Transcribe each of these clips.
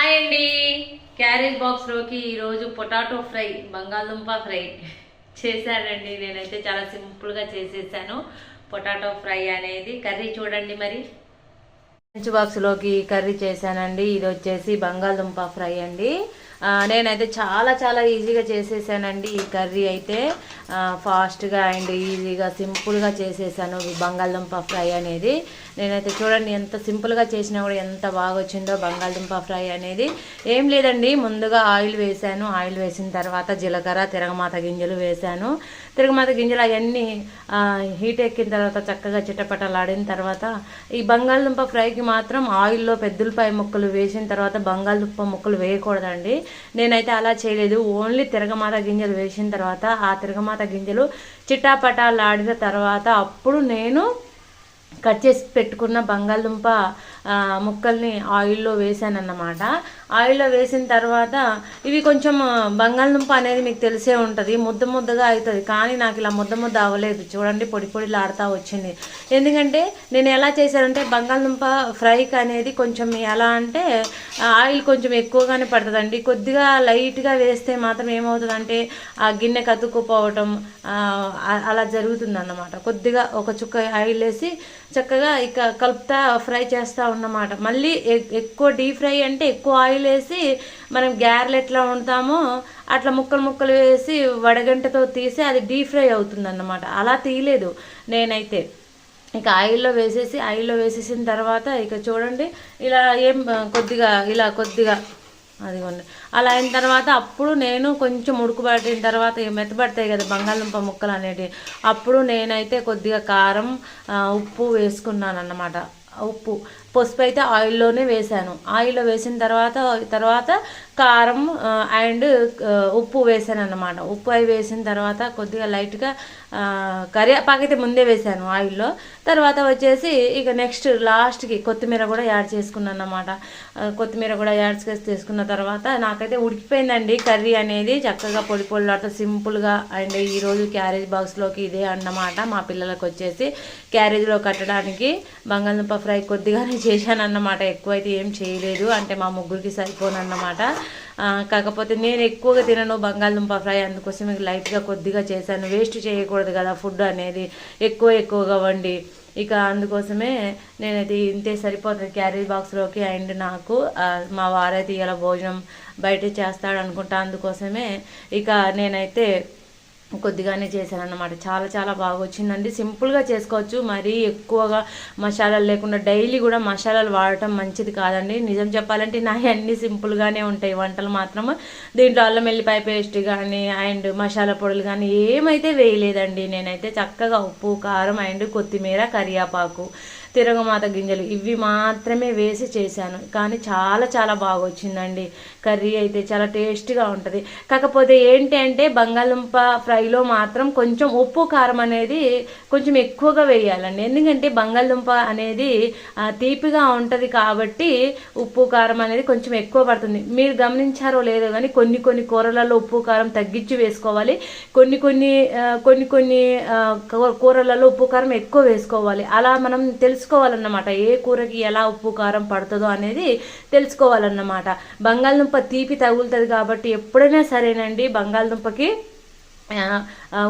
Hi అండి. Carriage బాక్స్లోకి ఈరోజు పొటాటో ఫ్రై బంగాళదుంప ఫ్రై చేశానండి. నేనైతే చాలా సింపుల్గా చేసేసాను. పొటాటో ఫ్రై అనేది. కర్రీ చూడండి మరి. లంచ్ బాక్స్లోకి కర్రీ చేశానండి. ఇది వచ్చేసి బంగాళదుంప ఫ్రై అండి. నేనైతే చాలా చాలా ఈజీగా చేసేసానండి ఈ కర్రీ అయితే. ఫాస్ట్గా అండ్ ఈజీగా సింపుల్గా చేసేసాను. బంగాళదుంప ఫ్రై అనేది. నేనైతే చూడండి ఎంత సింపుల్గా చేసినా కూడా ఎంత బాగా వచ్చిందో బంగాళదుంప ఫ్రై అనేది. ఏం లేదండి ముందుగా ఆయిల్ వేసాను. ఆయిల్ వేసిన తర్వాత జీలకర్ర తిరగమాత గింజలు వేసాను. తిరగమాత గింజలు అవన్నీ హీట్ ఎక్కిన తర్వాత చక్కగా చిట్టపట్టలాడిన తర్వాత ఈ బంగాళదుంప ఫ్రైకి మాత్రం ఆయిల్లో పెద్దలపాయ ముక్కలు వేసిన తర్వాత బంగాళదుంప ముక్కలు వేయకూడదండి. నేనైతే అలా చేయలేదు. ఓన్లీ తిరగమాత గింజలు వేసిన తర్వాత ఆ తిరగమాత గింజలు చిట్టాపటాలాడిన తర్వాత అప్పుడు నేను కట్ చేసి పెట్టుకున్న బంగాళదుంప ముక్కల్ని ఆయిల్లో వేసానన్నమాట. ఆయిల్లో వేసిన తర్వాత ఇవి కొంచెం బంగాళదుంప అనేది మీకు తెలిసే ఉంటుంది. ముద్ద ముద్దగా అవుతుంది కానీ నాకు ఇలా ముద్ద ముద్ద అవ్వలేదు. చూడండి పొడి పొడిలాడుతూ వచ్చింది. ఎందుకంటే నేను ఎలా చేశానంటే బంగాళదుంప ఫ్రైకి అనేది కొంచెం ఎలా అంటే ఆయిల్ కొంచెం ఎక్కువగానే పడుతుందండి. కొద్దిగా లైట్గా వేస్తే మాత్రం ఏమవుతుందంటే ఆ గిన్నె కతుక్కుపోవటం అలా జరుగుతుంది అన్నమాట కొద్దిగా ఒక చుక్క ఆయిల్ వేసి చక్కగా ఇక కలుపుతా ఫ్రై చేస్తూ ఉన్నమాట. మళ్ళీ ఎక్కువ డీప్ ఫ్రై అంటే ఎక్కువ ఆయిల్ వేసి మనం గ్యారెలు ఎట్లా ఉంటామో అట్లా ముక్కలు ముక్కలు వేసి వడగంటతో తీసి అది డీప్ ఫ్రై అవుతుందన్నమాట. అలా తీయలేదు నేనైతే. ఇక ఆయిల్లో వేసేసి ఆయిల్లో వేసేసిన తర్వాత ఇక చూడండి ఇలా ఏం కొద్దిగా ఇలా కొద్దిగా అదిగోండి. అలా అయిన తర్వాత అప్పుడు నేను కొంచెం ఉడుకుబట్టిన తర్వాత మెత్తబడతాయి కదా బంగాళదుంప ముక్కలు అనేటివి. అప్పుడు నేనైతే కొద్దిగా కారం ఉప్పు వేసుకున్నాను అన్నమాట ఉప్పు. పసుపు అయితే ఆయిల్లోనే వేసాను ఆయిల్లో వేసిన తర్వాత తర్వాత కారం అండ్ ఉప్పు వేసాను అన్నమాట ఉప్పు అవి వేసిన తర్వాత కొద్దిగా లైట్గా కరివేపాకు అయితే ముందే వేసాను ఆయిల్లో. తర్వాత వచ్చేసి ఇక నెక్స్ట్ లాస్ట్కి కొత్తిమీర కూడా యాడ్ చేసుకున్నాను అన్నమాట కొత్తిమీర కూడా యాడ్ చేసి తీసుకున్న తర్వాత నాకైతే ఉడికిపోయిందండి కర్రీ అనేది. చక్కగా పొడి పొడిలాడుతూ సింపుల్గా అండ్ ఈరోజు క్యారేజ్ బాక్స్లోకి ఇదే అన్నమాట మా పిల్లలకు వచ్చేసి. క్యారేజ్లో కట్టడానికి బంగాళదుంప ఫ్రై కొద్దిగానే చేశాను అన్నమాట ఎక్కువైతే ఏం చేయలేదు. అంటే మా ముగ్గురికి సరిపోనన్నమాట. అన్నమాట కాకపోతే నేను ఎక్కువగా తినను బంగాళదుంప ఫ్రై అందుకోసం మీకు లైట్గా కొద్దిగా చేశాను. వేస్ట్ చేయకూడదు కదా ఫుడ్ అనేది ఎక్కువ ఎక్కువగా వండి. ఇక అందుకోసమే నేనైతే ఇంతే సరిపోతుంది క్యారీ బాక్స్లోకి. అండ్ నాకు మా వారైతే ఇలా భోజనం బయట చేస్తాడు అనుకుంటా అందుకోసమే ఇక నేనైతే కొద్దిగానే చేశాను అన్నమాట చాలా చాలా బాగా వచ్చిందండి సింపుల్గా చేసుకోవచ్చు. మరీ ఎక్కువగా మసాలాలు లేకుండా డైలీ కూడా మసాలాలు వాడటం మంచిది కాదండి. నిజం చెప్పాలంటే నా అన్నీ సింపుల్గానే ఉంటాయి. వంటలు మాత్రం దీంట్లో అల్లం వెల్లిపాయ పేస్ట్ కానీ అండ్ మసాలా పొడులు కానీ ఏమైతే వేయలేదండి. నేనైతే చక్కగా ఉప్పు కారం అండ్ కొత్తిమీర కరివేపాకు తిరగమాత గింజలు ఇవి మాత్రమే వేసి చేశాను. కానీ చాలా చాలా బాగా వచ్చిందండి కర్రీ అయితే చాలా టేస్టీగా ఉంటుంది. కాకపోతే ఏంటి అంటే బంగాళదుంప ఫ్రైలో మాత్రం కొంచెం ఉప్పు కారం అనేది కొంచెం ఎక్కువగా వేయాలండి. ఎందుకంటే బంగాళదుంప అనేది తీపిగా ఉంటుంది కాబట్టి ఉప్పు కారం అనేది కొంచెం ఎక్కువ పడుతుంది. మీరు గమనించారో లేదో కానీ కొన్ని కొన్ని కూరలలో ఉప్పు కారం తగ్గించి వేసుకోవాలి. కొన్ని కొన్ని కొన్ని కొన్ని కూరలలో ఉప్పు కారం ఎక్కువ వేసుకోవాలి. అలా మనం తెలుసు తెలుసుకోవాలన్నమాట. ఏ కూరకి ఎలా ఉప్పు కారం పడుతుందో అనేది తెలుసుకోవాలన్నమాట. బంగాళదుంప తీపి తగులుతుంది కాబట్టి ఎప్పుడైనా సరేనండి బంగాళదుంపకి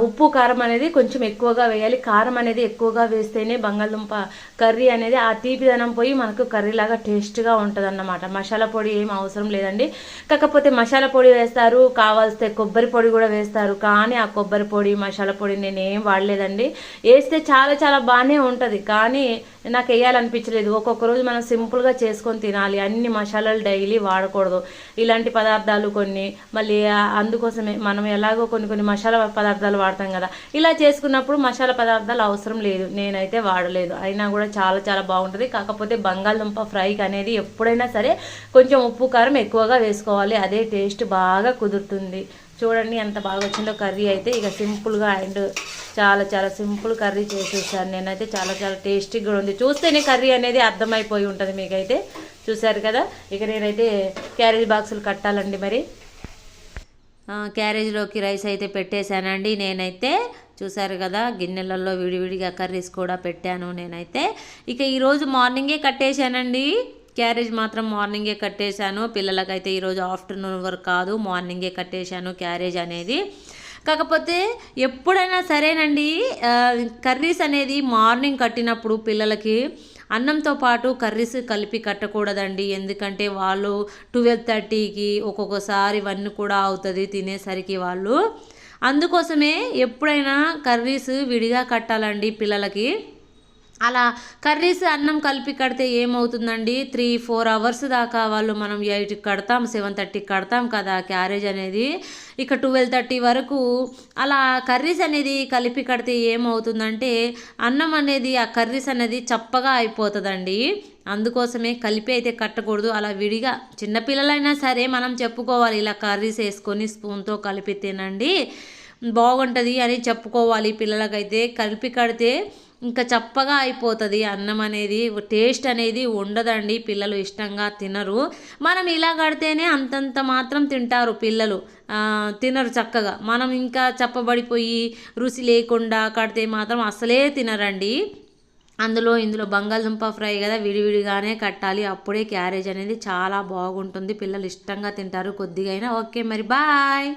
ఉప్పు కారం అనేది కొంచెం ఎక్కువగా వేయాలి. కారం అనేది ఎక్కువగా వేస్తేనే బంగాళదుంప కర్రీ అనేది ఆ తీపిదనం పోయి మనకు కర్రీ లాగా టేస్ట్గా ఉంటుంది అన్నమాట మసాలా పొడి ఏం అవసరం లేదండి. కాకపోతే మసాలా పొడి వేస్తారు కావాల్స్తే కొబ్బరి పొడి కూడా వేస్తారు. కానీ ఆ కొబ్బరి పొడి మసాలా పొడి నేను ఏం వాడలేదండి. వేస్తే చాలా చాలా బాగానే ఉంటుంది. కానీ నాకు వేయాలనిపించలేదు. ఒక్కొక్క రోజు మనం సింపుల్గా చేసుకొని తినాలి. అన్ని మసాలాలు డైలీ వాడకూడదు. ఇలాంటి పదార్థాలు కొన్ని మళ్ళీ అందుకోసమే మనం ఎలాగో కొన్ని కొన్ని మసాలా పదార్థాలు వాడతాం కదా. ఇలా చేసుకున్నప్పుడు మసాలా పదార్థాలు అవసరం లేదు. నేనైతే వాడలేదు. అయినా కూడా చాలా చాలా బాగుంటుంది. కాకపోతే బంగాళదుంప ఫ్రైకి అనేది ఎప్పుడైనా సరే కొంచెం ఉప్పు కారం ఎక్కువగా వేసుకోవాలి. అదే టేస్ట్ బాగా కుదురుతుంది. చూడండి ఎంత బాగా వచ్చిందో కర్రీ అయితే. ఇక సింపుల్గా అండ్ చాలా చాలా సింపుల్ కర్రీ చేసేసాను నేనైతే. చాలా చాలా టేస్టీగా కూడా ఉంది. చూస్తేనే కర్రీ అనేది అర్థమైపోయి ఉంటుంది మీకైతే. చూసారు కదా? ఇక నేనైతే క్యారేజ్ బాక్సులు కట్టాలండి మరి. క్యారేజ్లోకి రైస్ అయితే పెట్టేశానండి. నేనైతే చూసారు కదా గిన్నెలలో విడివిడిగా కర్రీస్ కూడా పెట్టాను నేనైతే. ఇక ఈరోజు మార్నింగే కట్టేశానండి. క్యారేజ్ మాత్రం మార్నింగే కట్టేశాను. పిల్లలకైతే ఈరోజు ఆఫ్టర్నూన్ వరకు కాదు మార్నింగే కట్టేశాను క్యారేజ్ అనేది. కాకపోతే ఎప్పుడైనా సరేనండి కర్రీస్ అనేది మార్నింగ్ కట్టినప్పుడు పిల్లలకి అన్నంతో పాటు కర్రీస్ కలిపి కట్టకూడదండి. ఎందుకంటే వాళ్ళు ట్వెల్వ్ థర్టీకి ఒక్కొక్కసారి వన్ కూడా అవుతుంది తినేసరికి వాళ్ళు. అందుకోసమే ఎప్పుడైనా కర్రీస్ విడిగా కట్టాలండి పిల్లలకి. అలా కర్రీస్ అన్నం కలిపి కడితే ఏమవుతుందండి? త్రీ ఫోర్ అవర్స్ దాకా వాళ్ళు మనం ఎయిట్కి కడతాం సెవెన్ థర్టీకి కడతాం కదా క్యారేజ్ అనేది. ఇక ట్వెల్వ్ థర్టీ వరకు అలా కర్రీస్ అనేది కలిపి కడితే ఏమవుతుందంటే అన్నం అనేది ఆ కర్రీస్ అనేది చప్పగా అయిపోతుందండి. అందుకోసమే కలిపి అయితే కట్టకూడదు. అలా విడిగా చిన్నపిల్లలైనా సరే మనం చెప్పుకోవాలి ఇలా కర్రీస్ వేసుకొని స్పూన్తో కలిపి తినండి. బాగుంటుంది అని చెప్పుకోవాలి పిల్లలకైతే. కలిపి కడితే ఇంకా చప్పగా అయిపోతుంది అన్నం అనేది టేస్ట్ అనేది ఉండదండి. పిల్లలు ఇష్టంగా తినరు. మనం ఇలా కడితేనే అంతంత మాత్రం తింటారు పిల్లలు. తినరు చక్కగా. మనం ఇంకా చప్పబడిపోయి రుచి లేకుండా కడితే మాత్రం అసలే తినరండి. అందులో ఇందులో బంగాళదుంప ఫ్రై కదా విడివిడిగానే కట్టాలి. అప్పుడే క్యారేజ్ అనేది చాలా బాగుంటుంది. పిల్లలు ఇష్టంగా తింటారు కొద్దిగా అయినా ఓకే మరి బాయ్.